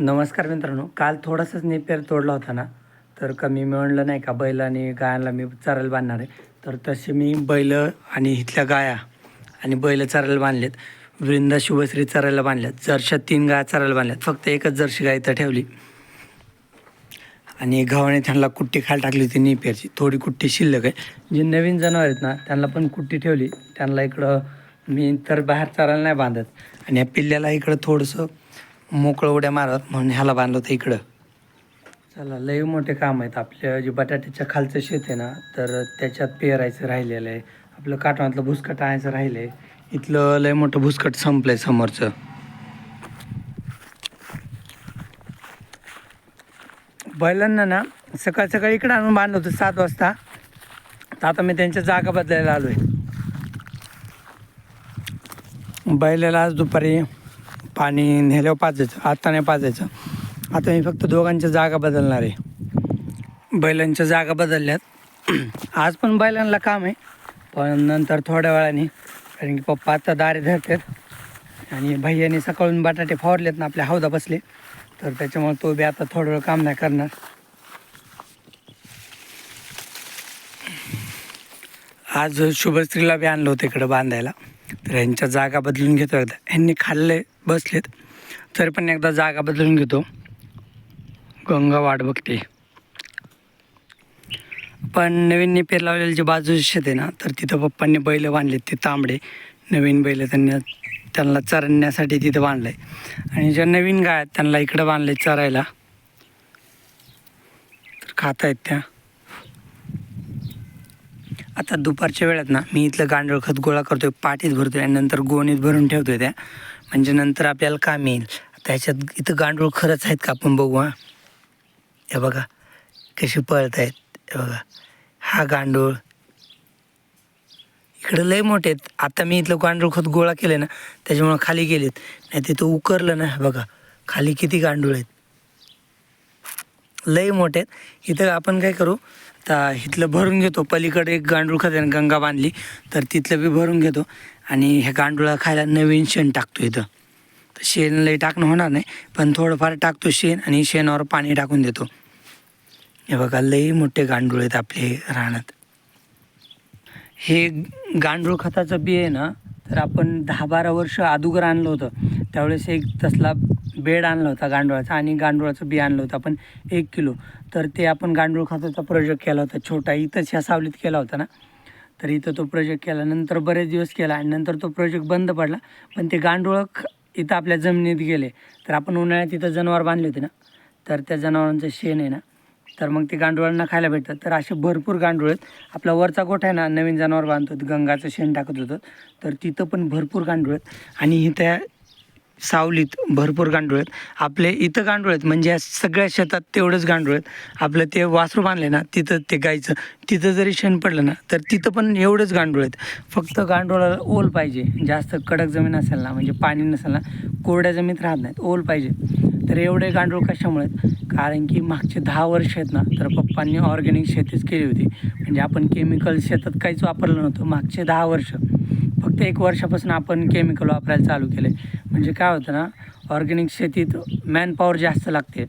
नमस्कार मित्रांनो काल थोडासाच नेपेर तोडला होता ना? तर कमी मी म्हणलं नाही का? बैल आणि गायांना मी चरायला बांधणार आहे. तर तसे मी बैल आणि इथल्या गाया आणि बैल चरायला बांधलेत. वृंदा शुभश्री चरायला बांधल्यात. जरशा तीन गाया चरायला बांधल्यात. फक्त एकच जर्शी गाय इथं ठेवली. आणि गव्हाने त्यांना कुट्टी खायला टाकली होती नेपेरची. थोडी कुट्टी शिल्लक आहे. जे नवीन जनावर आहेत ना त्यांना पण कुट्टी ठेवली. त्यांना इकडं मी तर बाहेर चरायला नाही बांधत. आणि या पिल्ल्याला इकडं थोडंसं मोकळं उड्या मारत म्हणून ह्याला बांधलं होतं इकडं. चला लय मोठे काम आहेत. आपल्या जे बटाट्याच्या खालचं शेत आहे ना तर त्याच्यात पेरायचं राहिलेलं आहे. आपलं काटवातलं भुसकट आणायचं राहिलं आहे इथलं लय मोठं भुसकट संपलं आहे समोरचं. बैलांना ना सकाळ सकाळी इकडं आणून बांधलं होतं सात वाजता. तर आता मी त्यांच्या जागा बदलायला आलो आहे बैलाला आज दुपारी पाणी नेल्यावर पाजायचं आता नाही पाजायचं. आता मी फक्त दोघांच्या जागा बदलणार आहे. बैलांच्या जागा बदलल्यात. आज पण बैलांना काम आहे पण नंतर थोड्या वेळाने कारण की पप्पा आता दारे धरतात. आणि भैयाने सकाळून बटाटे फावरलेत ना आपल्या हौदा बसले. तर त्याच्यामुळे तो बी आता थोडं वेळ काम नाही करणार. आज शुभश्रीला बी आणलं होतं इकडं बांधायला. तर यांच्या जागा बदलून घेतो एकदा खाल्लं आहे बसलेत. तरी पण एकदा जागा बदलून घेतो. गंगा वाट बघते. पण नवीन निपेर लावलेले जे बाजूचे शेत आहे ना तर तिथं पप्पांनी बैल बांधलेत ते तांबडे. नवीन बैल त्यांना त्यांना चरण्यासाठी तिथं बांधलं आहे आणि ज्या नवीन गाय आहेत त्यांना इकडं बांधले चरायला. तर खात आहेत त्या. आता दुपारच्या वेळात ना मी इथलं गांडूळ खत गोळा करतोय पाठीत भरतोय आणि नंतर गोणीत भरून ठेवतोय त्या. म्हणजे नंतर आपल्याला काम येईल. आता ह्याच्यात इथं गांडूळ खरंच आहेत का? आपण बघू हां. हे बघा कशी पळत आहेत. हे बघा हा गांडूळ. इकडं लय मोठे आहेत. आता मी इथलं गांडूळ खत गोळा केले ना त्याच्यामुळं खाली गेलेत. नाही तिथं उकरलं ना बघा खाली किती गांडूळ आहेत. लय मोठे आहेत. इथं आपण काय करू आता इथलं भरून घेतो. पलीकडे एक गांडूळ खात्याने गंगा बांधली तर तिथलं बी भरून घेतो. आणि ह्या गांडुळा खायला नवीन शेण टाकतो इथं. तर शेण लई टाकणं होणार नाही पण थोडंफार टाकतो शेण आणि शेणावर पाणी टाकून देतो. हे बघा लई मोठे गांडूळ आहेत आपले रानात. हे गांडूळ खताचं बी आहे ना तर आपण दहा बारा वर्ष अदुगर आणलं होतं. त्यावेळेस एक तसला बेड आणला होता गांडुळाचा आणि गांडुळाचं बी आणलं होतं आपण एक किलो. तर ते आपण गांडूळ खताचा प्रयोग केला होता छोटा इथंच ह्या सावलीत केला होता ना. तर इथं तो प्रोजेक्ट केला. नंतर बरेच दिवस केला आणि नंतर तो प्रोजेक्ट बंद पडला. पण ते गांडूळ ख इथं आपल्या जमिनीत गेले. तर आपण उन्हाळ्यात इथं जनावर बांधले होते ना. तर त्या जनावरांचं शेण आहे ना. तर मग ते गांडुळांना खायला भेटतात. तर असे भरपूर गांडूळ आहेत. आपला वरचा गोठा आहे ना नवीन जनावर बांधतो. गंगाचं शेण टाकत होतं. तर तिथं पण भरपूर गांडूळ आहेत. आणि इथं सावलीत भरपूर गांडूळ आहेत. आपले इथं गांडूळ आहेत म्हणजे या सगळ्या शेतात तेवढंच गांडूळ आहेत. आपलं ते वासरू बांधले ना तिथं ते गायचं तिथं जरी शेण पडलं ना तर तिथं पण एवढंच गांडूळ आहेत. फक्त गांडूळाला ओल पाहिजे जास्त कडक जमीन असेल ना म्हणजे पाणी नसेल ना कोरड्या जमीत राहत नाहीत ओल पाहिजे. तर एवढे गांडूळ कशामुळे आहेत? कारण की मागचे दहा वर्ष आहेत ना तर पप्पांनी ऑर्गॅनिक शेतीच केली होती. म्हणजे आपण केमिकल शेतात काहीच वापरलं नव्हतं मागचे दहा वर्ष. फक्त एक वर्षापासून आपण केमिकल वापरायला चालू केले म्हणजे काय होतं ना ऑर्गॅनिक शेतीत मॅनपॉवर जास्त लागते.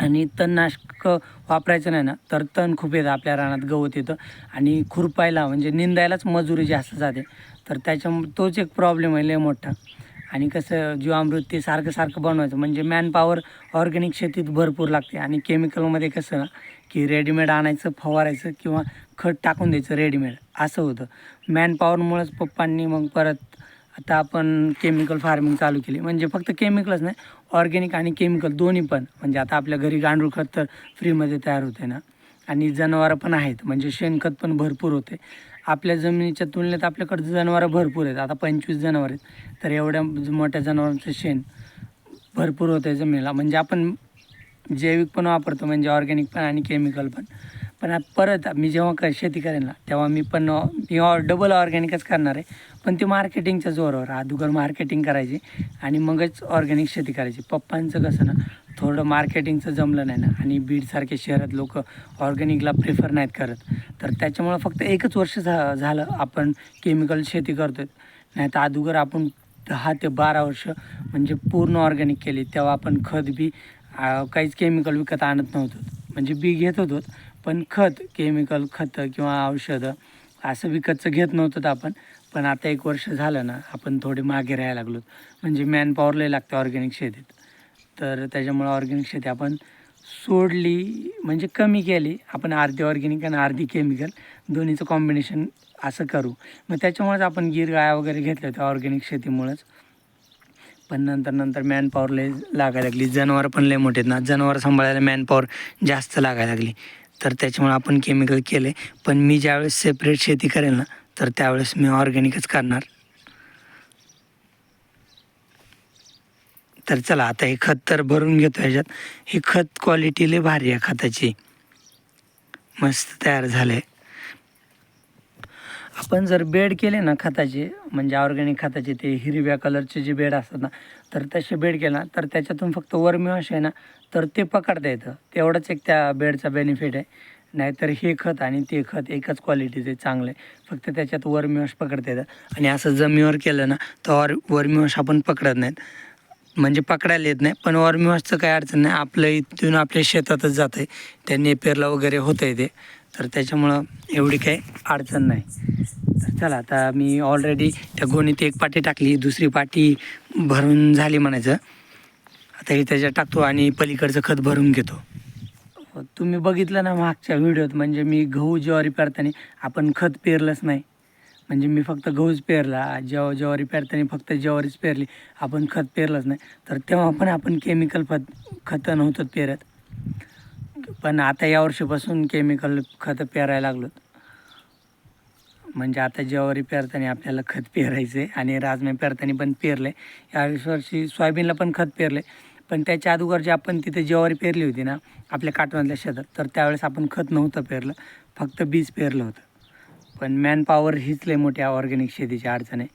आणि तणनाशक वापरायचं नाही ना तर तण खूप येतं आपल्या रानात गवत येतं. आणि खुरपायला म्हणजे निंदायलाच मजुरी जास्त जाते. तर त्याच्या तोच एक प्रॉब्लेम आहे लय मोठा. आणि कसं जीवामृत ते सारखं सारखं बनवायचं. म्हणजे मॅनपॉवर ऑर्गॅनिक शेतीत भरपूर लागते. आणि केमिकलमध्ये कसं ना की रेडीमेड आणायचं फवारायचं किंवा खत टाकून द्यायचं रेडीमेड असं होतं. मॅनपॉवरमुळेच पप्पांनी मग परत आता आपण केमिकल फार्मिंग चालू केली. म्हणजे फक्त केमिकलच नाही ऑर्गॅनिक आणि केमिकल दोन्ही पण. म्हणजे आता आपल्या घरी गांडूळ खत तर फ्रीमध्ये तयार होते ना. आणि जनावरं पण आहेत. म्हणजे शेणखत पण भरपूर होते आपल्या जमिनीच्या तुलनेत आपल्याकडे जनावरं भरपूर आहेत. आता पंचवीस जनावर आहेत. तर एवढ्या मोठ्या जनावरांचं शेण भरपूर होतं जमिनीला. म्हणजे आपण जैविक पण वापरतो. म्हणजे ऑर्गॅनिक पण आणि केमिकल पण. पण आता परत मी जेव्हा क शेती करेन ना तेव्हा मी पण मी डबल ऑर्गॅनिकच करणार आहे. पण ते मार्केटिंगच्या जोरावर अगोदर मार्केटिंग करायची आणि मगच ऑर्गॅनिक शेती करायची. पप्पांचं कसं ना थोडं मार्केटिंगचं जमलं नाही ना आणि बीडसारखे शहरात लोक ऑर्गॅनिकला प्रिफर नाहीत करत. तर त्याच्यामुळं फक्त एकच वर्ष झा झालं आपण केमिकल शेती करतो नाही तर अगोदर आपण दहा ते बारा वर्ष म्हणजे पूर्ण ऑर्गॅनिक केली तेव्हा आपण खत बी काहीच केमिकल विकत आणत नव्हतो. म्हणजे बी घेत होतो. पण खत केमिकल खतं किंवा औषधं असं विकतचं घेत नव्हतं आपण. पण आता एक वर्ष झालं ना आपण थोडे मागे राहायला लागलो. म्हणजे मॅन लागतं ऑर्गॅनिक शेतीत. तर त्याच्यामुळं ऑर्गॅनिक शेती आपण सोडली म्हणजे कमी केली. आपण अर्धी ऑर्गॅनिक आणि अर्धी केमिकल दोन्हीचं कॉम्बिनेशन असं करू. मग त्याच्यामुळेच आपण गिर गाया वगैरे घेतल्या होत्या ऑर्गॅनिक शेतीमुळंच. पण नंतर नंतर मॅनपॉवर लय लागायला लागली. जनावरं पण लय मोठे आहेत ना. जनावरं सांभाळायला मॅनपॉवर जास्त लागायला लागली. तर त्याच्यामुळे आपण केमिकल केले. पण मी ज्यावेळेस सेपरेट शेती करेल ना तर त्यावेळेस मी ऑर्गॅनिकच करणार. तर चला आता हे खत तर भरून घेतो ह्याच्यात. ही खत क्वालिटी लय भारी आहे खताची. मस्त तयार झाले आपण जर बेड केले ना खताचे म्हणजे ऑर्गॅनिक खताचे ते हिरव्या कलरचे जे बेड असतात ना तर तसे बेड केला तर त्याच्यातून फक्त वर्मिवाश आहे ना तर ते पकडता येतं. तेवढंच एक त्या बेडचा बेनिफिट आहे. नाहीतर हे खत आणि ते खत एकच क्वालिटीचे आहे फक्त त्याच्यात वर्मिवाश पकडता येतं. आणि असं जमिनीवर केलं ना तर और वर्मिवाश आपण पकडत नाहीत. म्हणजे पकडायला येत नाही. पण वर्मिवाशचं काही अडचण नाही. आपलं इथून आपल्या शेतातच जातं आहे त्यांनी पेरला वगैरे होतं आहे ते. तर त्याच्यामुळं एवढी काही अडचण नाही. तर चला आता मी ऑलरेडी त्या गोणीत एक पाटी टाकली. दुसरी पाटी भरून झाली म्हणायचं. आता हे त्याच्यात टाकतो आणि पलीकडचं खत भरून घेतो. हो, तुम्ही बघितलं ना मागच्या व्हिडिओत म्हणजे मी गहू ज्वारी पेरताना आपण खत पेरलंच नाही. म्हणजे मी फक्त गहूच पेरला जेव्हा ज्वारी पेरताना फक्त ज्वारीच पेरली आपण खत पेरलंच नाही. तर तेव्हा पण आपण केमिकल फत खतं नव्हतं पेरत. पण आता या वर्षीपासून केमिकल खतं पेरायला लागलो म्हणजे आता ज्वारी पेरताना आपल्याला खत पेरायचं आहे आणि राजमा पेरताना पण पेरले या वर्षी सोयाबीनला पण खत पेरले पण त्याच्या अगोदर जे आपण तिथे ज्वारी पेरली होती ना आपल्या काटवांतल्या शेतात तर त्यावेळेस आपण खत नव्हतं पेरलं फक्त बीज पेरलं होतं. पण मॅनपॉवर हीच लय मोठी ऑर्गॅनिक शेतीची अडचण आहे.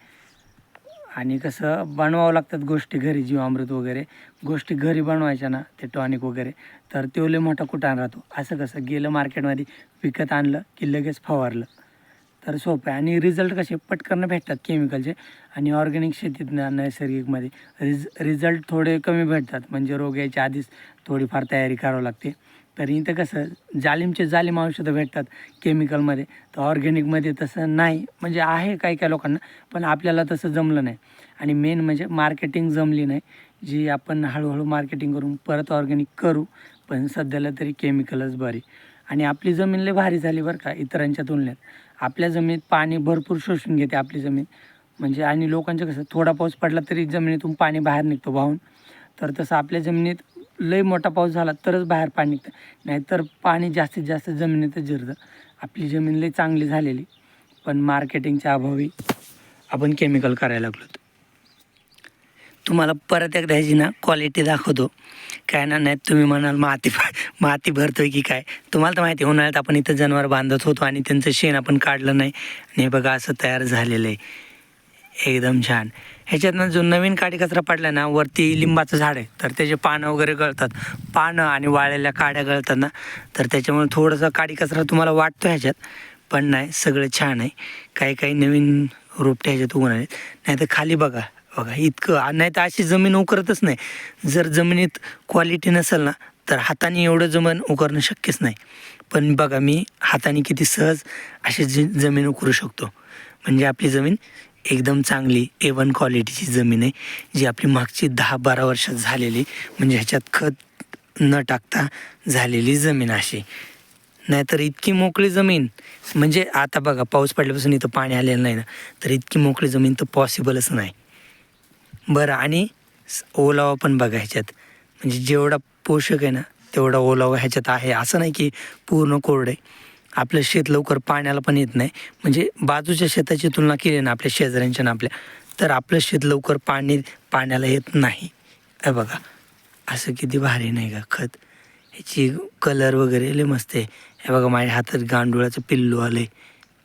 आणि कसं बनवावं लागतात गोष्टी घरी जीवामृत वगैरे. गोष्टी घरी बनवायच्या ना ते टॉनिक वगैरे तर तो लय मोठा कुटाण राहतो. असं कसं गेलं मार्केटमध्ये विकत आणलं की लगेच फवारलं. तर सोपं आहे. आणि रिझल्ट कसे पटकन भेटतात केमिकलचे आणि ऑर्गॅनिक शेतीतनं नैसर्गिकमध्ये रिज रिझल्ट थोडे कमी भेटतात. म्हणजे रोग यायच्या आधीच थोडीफार तयारी करावं लागते. तर इथं कसं जालिमचे जालिम औषधं भेटतात केमिकलमध्ये तर ऑर्गॅनिकमध्ये तसं नाही. म्हणजे आहे काही काही लोकांना पण आपल्याला तसं जमलं नाही. आणि मेन म्हणजे मार्केटिंग जमली नाही. जी आपण हळूहळू मार्केटिंग करून परत ऑर्गॅनिक करू पण सध्याला तरी केमिकलच बरी. आणि आपली जमीन लय भारी झाली बरं का इतरांच्या तुलनेत. आपल्या जमिनीत पाणी भरपूर शोषून घेते आपली जमीन. म्हणजे आणि लोकांचं कसं थोडा पाऊस पडला तरी जमिनीतून पाणी बाहेर निघतो वाहून. तर तसं आपल्या जमिनीत लय मोठा पाऊस झाला तरच बाहेर पाणी निघतं. नाहीतर पाणी जास्तीत जास्त जमिनीतच जिरतं आपली जमीन लय चांगली झालेली. पण मार्केटिंगच्या अभावी आपण केमिकल करायला लागलो तुम्हाला परत एकदा ह्याची ना क्वालिटी दाखवतो. काय ना नाही तुम्ही म्हणाल माती माती भरतोय की काय? तुम्हाला तर माहिती उन्हाळ्यात आपण इथं जनावर बांधत होतो आणि त्यांचं शेण आपण काढलं नाही. आणि हे बघा असं तयार झालेलं आहे. एकदम छान. ह्याच्यातनं जो नवीन काडी कचरा पडला ना वरती लिंबाचं झाड आहे. तर त्याचे पानं वगैरे गळतात. पानं आणि वाळलेल्या काड्या गळतात ना. तर त्याच्यामुळे थोडंसं काडी कचरा तुम्हाला वाटतो ह्याच्यात पण नाही सगळं छान आहे. काही काही नवीन रोपटे ह्याच्यात उगवणार आहेत. नाही तर खाली बघा. बघा इतकं नाही तर अशी जमीन उकरतच नाही. जर जमिनीत क्वालिटी नसेल ना तर हाताने एवढं जमीन उकरणं शक्यच नाही. पण बघा मी हाताने किती सहज अशी जी जमीन उकरू शकतो. म्हणजे आपली जमीन एकदम चांगली ए वन क्वालिटीची जमीन आहे जी आपली मागची दहा बारा वर्षात झालेली म्हणजे ह्याच्यात खत न टाकता झालेली जमीन अशी. नाहीतर इतकी मोकळी जमीन म्हणजे आता बघा पाऊस पडल्यापासून इथं पाणी आलेलं नाही ना तर इतकी मोकळी जमीन तर पॉसिबलच नाही. बरं आणि ओलावा पण बघा ह्याच्यात. म्हणजे जेवढा पोषक आहे ना तेवढा ओलावा ह्याच्यात आहे. असं नाही की पूर्ण कोरडं आहे. आपलं शेत लवकर पाण्याला पण येत नाही. म्हणजे बाजूच्या शेताची तुलना केली ना आपल्या शेजाऱ्यांच्या ना आपल्या तर आपलं शेत लवकर पाणी पाण्याला येत नाही. हे बघा. असं किती भारी नाही का खत? ह्याची कलर वगैरे लय मस्त आहे. हे बघा माझ्या हातात गांडुळाचं पिल्लू आलं आहे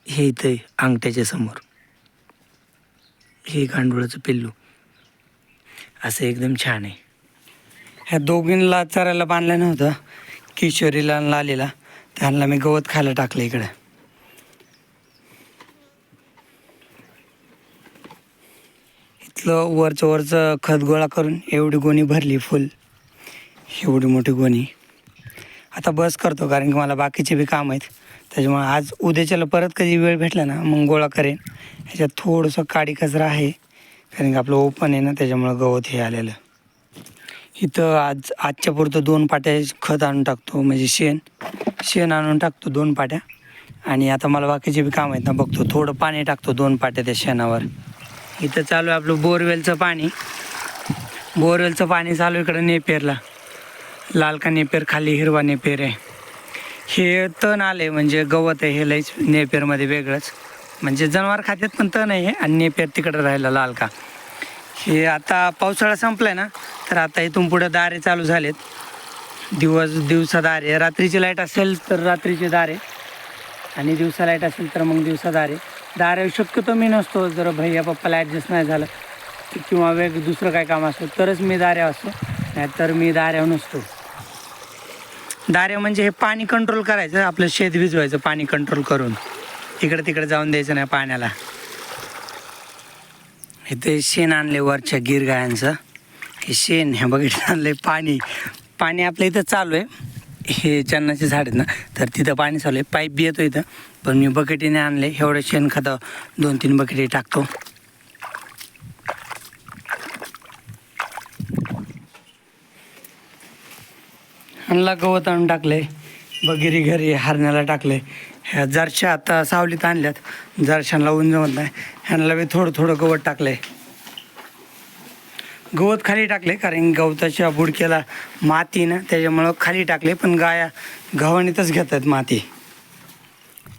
हे इथं आहे, अंगठ्याच्या समोर. हे गांडुळाचं पिल्लू. असं एकदम छान आहे. ह्या दोघींना चरायला बांधलं नव्हतं. किशोरीला आणि लालीला. त्यांना मी गवत खायला टाकलं इकडं. इथलं वरचं वरचं खत गोळा करून एवढी गोणी भरली फुल. एवढी मोठी गोणी. आता बस करतो कारण की मला बाकीचे बी काम आहेत. त्याच्यामुळे आज उद्याच्याला परत कधी वेळ भेटला ना मग गोळा करेन. ह्याच्यात थोडंसं काडी कचरा आहे. कारण की आपलं ओपन आहे ना त्याच्यामुळं गवत हे आलेलं. इथं आज आजच्या पुरतं दोन पाट्या खत आणून टाकतो म्हणजे शेण. शेण आणून टाकतो दोन पाट्या. आणि आता मला बाकीचे बी काम आहेत ना बघतो. थोडं पाणी टाकतो दोन पाट्या त्या शेणावर. इथं चालू आहे आपलं बोरवेलचं पाणी. बोरवेलचं पाणी चालू इकडं नेपेरला. लालका नेपेर खाली हिरवा नेपेर आहे. हे तण आले म्हणजे गवत आहे हे लईच नेपेरमध्ये वेगळंच. म्हणजे जनावर खात्यात पण तण आहे आणि पेर तिकडं राहिला लाल का. हे आता पावसाळा संपलाय ना तर आता इथून पुढे दारे चालू झालेत. दिवस दिवसा दारे. रात्रीची लाइट असेल तर रात्रीचे दारे. आणि दिवसा लाइट असेल तर मग दिवसा दारे. दारे शक्यतो मी नसतो जर भैया पप्पाला ॲडजस्ट नाही झालं किंवा वेग दुसरं काय काम असतं तरच मी दाऱ्या असतो. नाहीतर मी दाऱ्यावर नसतो. दाऱ्या म्हणजे हे पाणी कंट्रोल करायचं आपलं शेत भिजवायचं पाणी कंट्रोल करून. इकडे तिकडे जाऊन द्यायचं नाही पाण्याला. इथे शेण आणले वरच्या गिर गायांचं. हे शेण हे बघितलं आणले पाणी. पाणी आपल्या इथं चालू आहे. हे चन्नाचे झाड आहेत ना तर तिथं पाणी चालू आहे. पाईप बी येतो इथं पण मी बकेटीने आणले. एवढं शेण खतं दोन तीन बकेटी टाकतो. आणला गवत आणून टाकले बगिरी घरी हरण्याला टाकले ह्या जरशा आता सावलीत आणल्यात. जरशांना ऊन जमत नाही. ह्यांना बी थोडं थोडं गवत टाकले गवत खाली टाकले कारण गवताच्या बुडक्याला माती ना त्याच्यामुळं खाली टाकले पण गाया गव्हाणीतच घेतात माती.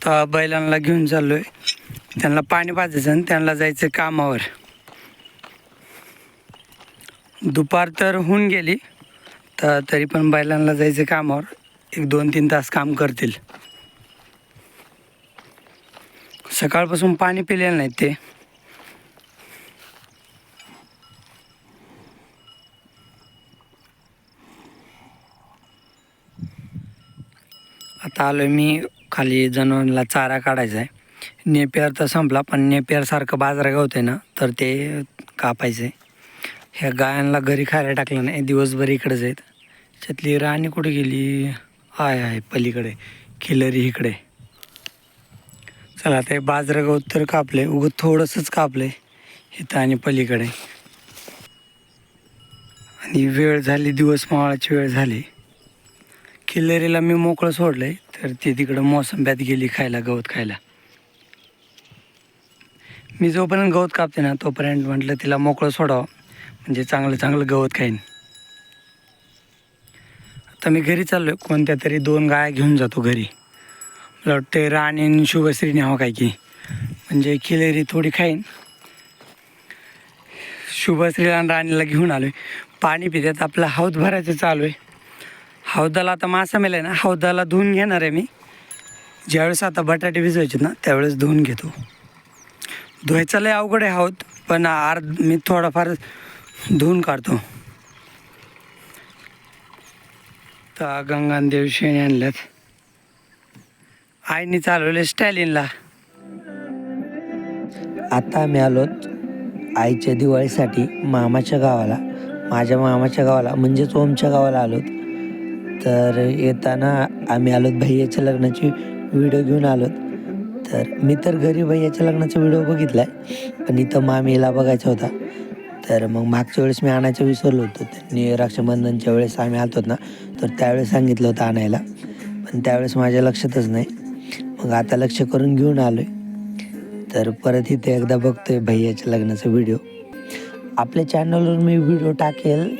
तर बैलांना घेऊन चाललो आहे त्यांना पाणी पाजायचं आणि त्यांना जायचं कामावर. दुपार तर होऊन गेली तर तरी पण बैलांना जायचं कामावर. एक दोन तीन तास काम करतील. सकाळपासून पाणी पिलेलं नाही ते. आता आलो मी खाली जनावरांना चारा काढायचा आहे नेपियर तर संपला पण नेपियरसारखं बाजरा गवत आहे ना तर ते कापायचं आहे ह्या गायांना घरी खायला टाकलं नाही दिवसभर इकडेच आहेत. त्यातली राणी कुठे गेली? आहे आहे पलीकडे खिलरी इकडे. चला ते बाजरा गवत तर कापले उगं थोडंसंच कापले इथं आणि पलीकडे. आणि वेळ झाली दिवस मावळाची वेळ झाली. किल्लेरीला मी मोकळं सोडलंय तर ती तिकडं मोसंब्यात गेली खायला गवत खायला. मी जोपर्यंत गवत कापते ना तोपर्यंत म्हटलं तिला मोकळं सोडावं. म्हणजे चांगलं चांगलं गवत खाईन. आता मी घरी चाललोय. कोणत्या तरी दोन गाया घेऊन जातो घरी. मला वाटते राणी आणि शुभश्री न्यावं काय की. म्हणजे खिलेरी थोडी खाईन. शुभश्रीला आणि राणीला घेऊन आलोय. पाणी पितात आपला हौद भरायचं चालू आहे. हौदाला आता मासा मेलाय ना हौदाला धुवून घेणार आहे मी. ज्यावेळेस आता बटाटे भिजवायचे ना त्यावेळेस धुवून घेतो. धुवायचा लय अवघड आहे हौद पण अर्ध मी थोडाफार धुवून काढतो. तर गंगानदेव शेणी आणल्यात. आईने चालवले स्टॅलिनला. आता आम्ही आलोत आईच्या दिवाळीसाठी मामाच्या गावाला. माझ्या मामाच्या गावाला म्हणजेच ओमच्या गावाला आलोत तर येताना आम्ही आलोत भैयाच्या लग्नाची व्हिडिओ घेऊन आलोत तर मी तर घरी भैयाच्या लग्नाचा व्हिडिओ बघितला आहे पण इथं मामीला बघायचा होता. तर मग मागच्या वेळेस मी आणायचं विसरलो होतो. त्यांनी रक्षाबंधनच्या वेळेस आम्ही आलतो ना तर त्यावेळेस सांगितलं होतं आणायला. पण त्यावेळेस माझ्या लक्षातच नाही. मग आता लक्ष करून घेऊन आलो आहे तर परत इथे एकदा बघतोय भैयाच्या लग्नाचा व्हिडिओ आपल्या चॅनलवर मी व्हिडिओ टाकेल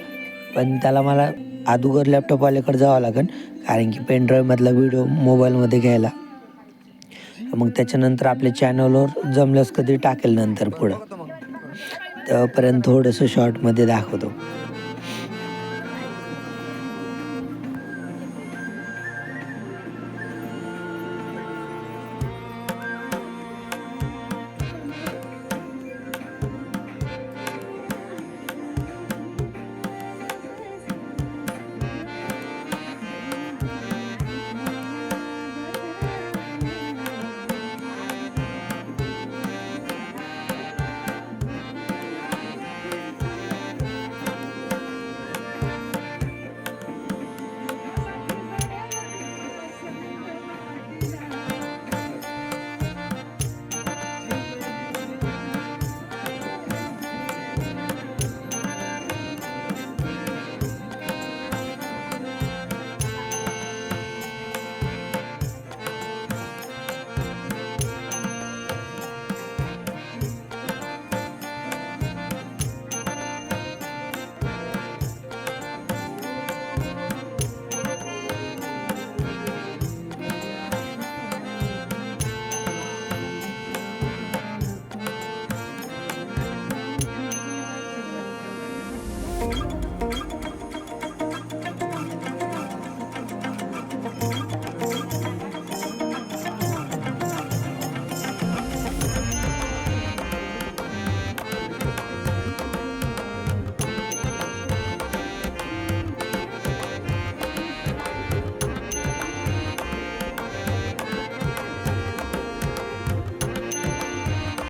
पण त्याला मला अगोदर लॅपटॉपवाल्याकडे जावं लागेल कारण की पेनड्राईव्हमधला व्हिडिओ मोबाईलमध्ये घ्यायला. मग त्याच्यानंतर आपल्या चॅनलवर जमल्यास कधी टाकेल नंतर पुढं. तोपर्यंत थोडंसं शॉर्टमध्ये दाखवतो.